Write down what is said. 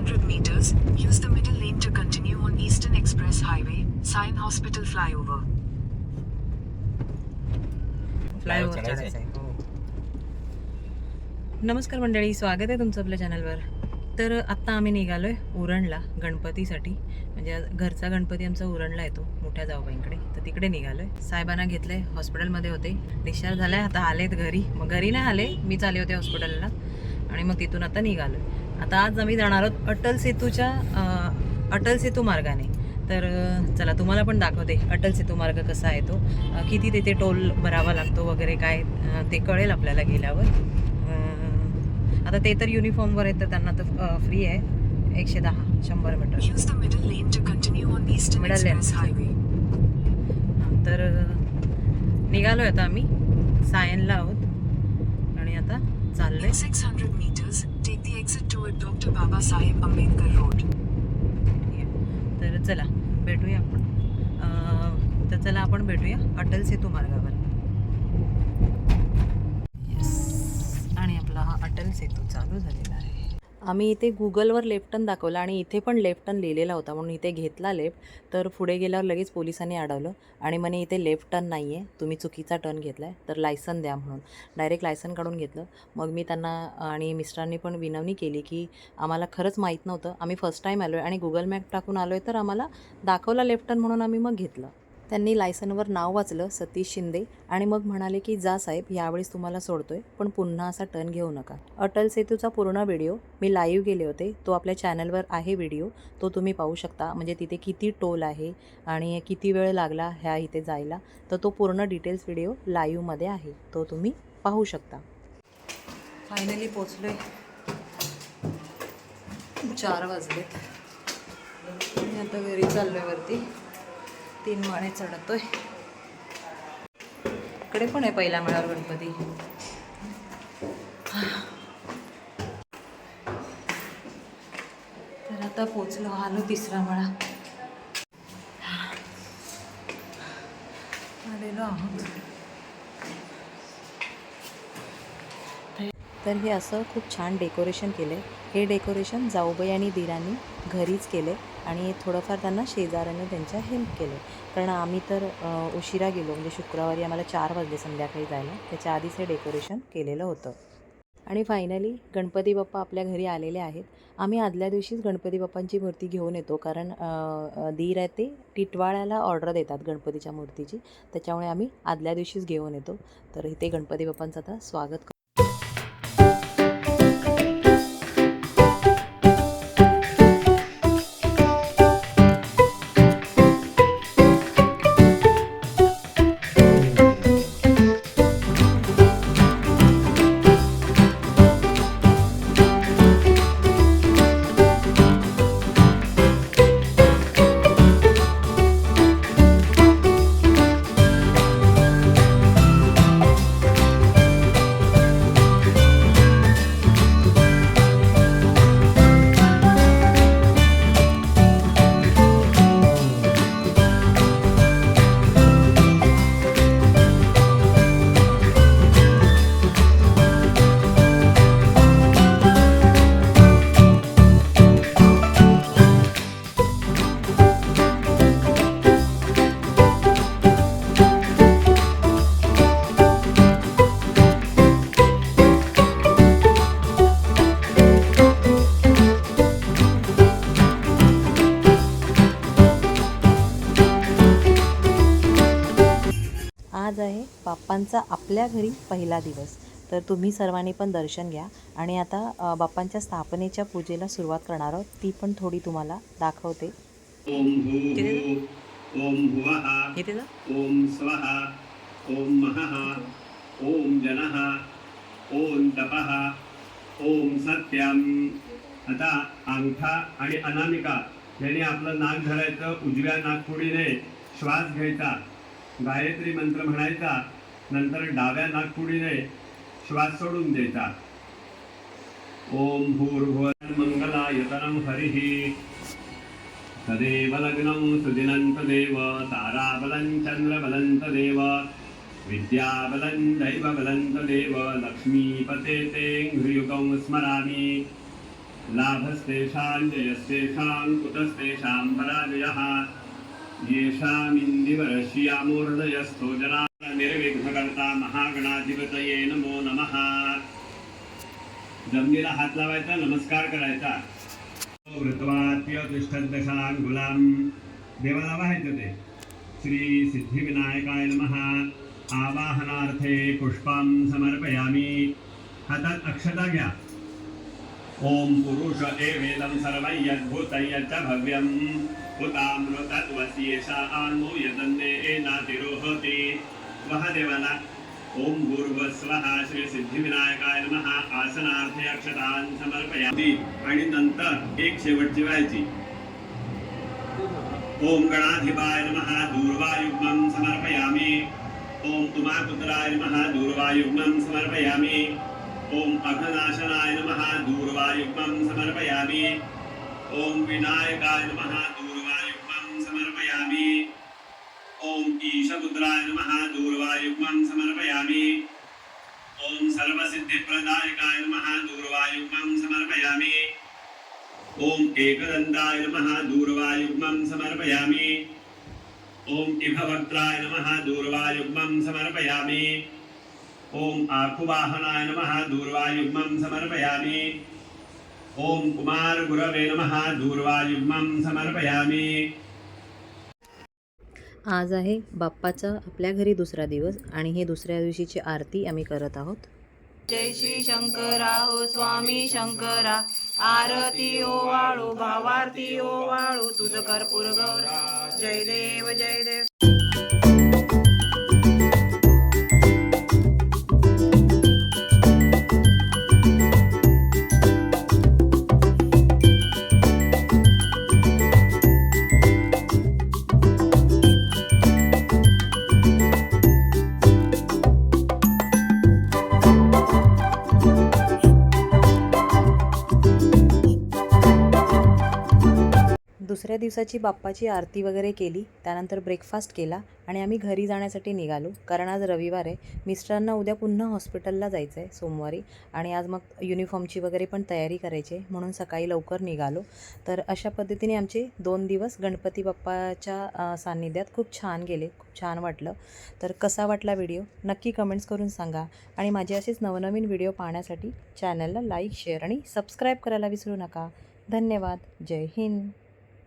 600 meters, use the middle lane to continue on Eastern Express Highway, Sion Hospital flyover. Flyover चढायचंय. चढायचं आहे. हो नमस्कार मंडळी स्वागत आहे तुमचं आपल्या चॅनलवर तर आत्ता आम्ही निघालोय उरणला गणपतीसाठी. म्हणजे आज घरचा गणपती आमचा उरणला येतो मोठ्या जाऊबाईंकडे. तर तिकडे निघालोय. साहेबांना घेतलंय हॉस्पिटलमध्ये होते. डिस्चार्ज झालाय आता आलेत घरी. मग घरी नाही आले मी चाले होते हॉस्पिटलला आणि मग तिथून आता निघालोय. आता आज आम्ही जाणार आहोत अटल सेतूच्या अटल सेतू मार्गाने. तर चला तुम्हाला पण दाखवते अटल सेतू मार्ग कसा आहे तो. किती तिथे टोल भरावा लागतो वगैरे काय ते कळेल आपल्याला गेल्यावर. आता ते तर युनिफॉर्मवर आहेत तर त्यांना तर फ्री आहे. एकशे दहा शंभर मीटर. हां, तर अं, निघालोय आता आम्ही. सायनला आहोत. आणि आता चाललोय. In 600 meters, take doctor Babasaheb Ambedkar road तर चला भेटूया आपण. तर चला आपण भेटूया अटल सेतू मार्गावर. Yes. आणि आपला हा अटल सेतू चालू झालेला आहे. आम्ही इथे गुगलवर लेफ्ट टर्न दाखवला आणि इथे पण लेफ्ट टर्न लिहिलेला होता. म्हणून इथे घेतला लेफ्ट. तर पुढे गेल्यावर लगेच पोलिसांनी अडवलं आणि म्हणे इथे लेफ्ट टर्न नाही आहे तुम्ही चुकीचा टर्न घेतला आहे तर लायसन द्या म्हणून. डायरेक्ट लायसन काढून घेतलं. मग मी त्यांना आणि मिस्टरांनी पण विनवणी केली की आम्हाला खरंच माहीत नव्हतं. आम्ही फर्स्ट टाईम आलो आहे आणि गुगल मॅप टाकून आलो आहे तर आम्हाला दाखवला लेफ्ट टर्न म्हणून आम्ही मग घेतलं. त्यांनी लायसनवर नाव वाचलं सतीश शिंदे. आणि मग म्हणाले की जा साहेब यावेळेस तुम्हाला सोडतोय पण पुन्हा असा टर्न घेऊ नका. अटल सेतूचा पूर्ण व्हिडिओ मी लाईव्ह गेले होते. तो आपल्या चॅनलवर आहे व्हिडिओ. तो तुम्ही पाहू शकता. म्हणजे तिथे किती टोल आहे आणि किती वेळ लागला ह्या इथे जायला. तर तो पूर्ण डिटेल्स व्हिडिओ लाईव्हमध्ये आहे. तो तुम्ही पाहू शकता. फायनली पोचलोय चार वाजलेत. आणि आता घरी चाललोय वरती. तीन माळे चढतोय. इकडे पण आहे पहिल्या माळ्यावर गणपती. तर आता पोचलो आलो तिसरा माळा. आलेलो आहोत. तर हे असं खूप छान डेकोरेशन केलं आहे हे डेकोरेशन जाऊबाई आणि दिरांनी घरीच केले आणि थोडंफार त्यांना शेजाऱ्याने त्यांच्या हेल्प केले. कारण आम्ही तर उशिरा गेलो. म्हणजे शुक्रवारी आम्हाला चार वाजले संध्याकाळी जायला. त्याच्या आधीच हे डेकोरेशन केलेलं होतं. आणि फायनली गणपती बाप्पा आपल्या घरी आलेले आहेत. आम्ही आदल्या दिवशीच गणपती बाप्पांची मूर्ती घेऊन येतो. कारण दीर आहे ते टिटवाळ्याला ऑर्डर देतात गणपतीच्या मूर्तीची. त्याच्यामुळे आम्ही आदल्या दिवशीच घेऊन येतो. तर इथे गणपती बाप्पांचं आता स्वागत बाप्पांचा आपल्या घरी पहिला दिवस. तर तुम्ही सर्वांनी पण दर्शन घ्या. आणि आता बाप्पांच्या स्थापनेच्या पूजेला सुरुवात करणार आहोत. ती पण थोडी तुम्हाला दाखवते. महः ॐ जनः ॐ तपः ॐ सत्यम्. आता अंगठा आणि अनामिका याने आपलं नाक धरायचं उजव्या नागपुडीने श्वास घ्यायचा गायत्री मंत्र म्हणायचा नंतर डाव्या नागपुडीने श्वास सोडून द्यायचा ओम भूर्भुवन भूर्भुवः मंगलायतनं हरिः. तदेव लग्नं सुदिनं तदेव ताराबलं चन्द्रबलं तदेव विद्याबलं दैवबलं तदेव लक्ष्मीपते ते हृयुगं स्मरामि. लाभस्तेषां जयस्तेषां कुतस्तेषां पराजयः. येषामिन्दिवरश्यामूर्णयस्थो जना। निर्विघ्नकर्ता महागणाधिपतये नमो नमः जमिनीला हात लावायचा नमस्कार करायचा वृत्वात्य तिष्ठदशांगुलां देवाला वाहायचं ते श्री सिद्धिविनायकाय नमः आवाहनार्थे पुष्पं समर्पयामी हातात अक्षता घ्या ओम पुरुष एवेदं सर्वं यद्भूतं यच्च भव्यं हुतामृतत्वस्येषा आन्मो यदन्ने एनातिरोहति महादेवाला ओम भूर्भस्वः श्री सिद्धिविनायकाय नमः. आसनार्थे अक्षतान समर्पयामी. आणि नंतर एक शेवटची व्हायची ओम गणाधिपाय नमः दूर्वायुग्मं समर्पयामि. ओम उमापुत्राय नमः दूर्वायुग्मं समर्पयामि. ओम अघनाशनाय नमः दूर्वायुग्मं समर्पयामि. ओम विनायकाय नमः दूर्वायुग्मं समर्पयामि. ईशपुत्राय नमः दूर्वायुग्मं समर्पयामि। ओम सर्वसिद्धिप्रदायकाय नमः दूर्वायुग्मं समर्पयामि। ओम एकदन्ताय नमः दूर्वायुग्मं समर्पयामि। ओम इभवक्त्राय नमः दूर्वायुग्मं समर्पयामि। ओम आकुवाहनाय नमः दूर्वायुग्मं समर्पयामि। ओम कुमार गुरवे नमः, दूर्वायुग्मं समर्पयामि। आज आहे बाप्पाचा आपल्या घरी दुसरा दिवस आणि हे दुसऱ्या दिवशीची आरती आम्ही करत आहोत. जय श्री शंकरा हो स्वामी शंकरा आरती ओवाळू भावारती ओवाळू तुझ कर्पूर गौरा. जय देव जय देव. दुसऱ्या दिवसाची बाप्पाची आरती वगैरे केली त्यानंतर ब्रेकफास्ट केला आणि आम्ही घरी जाण्यासाठी निघालो. कारण आज रविवार आहे. मिस्टरांना उद्या पुन्हा हॉस्पिटलला जायचं आहे सोमवारी आणि आज मग युनिफॉर्मची वगैरे पण तयारी करायची आहे. म्हणून सकाळी लवकर निघालो. तर अशा पद्धतीने आमचे दोन दिवस गणपती बाप्पाच्या सान्निध्यात खूप छान गेले. खूप छान वाटलं. तर कसा वाटला व्हिडिओ नक्की कमेंट्स करून सांगा. आणि माझे असेच नवनवीन व्हिडिओ पाहण्यासाठी चॅनलला लाईक शेअर आणि सबस्क्राईब करायला विसरू नका. धन्यवाद. जय हिंद.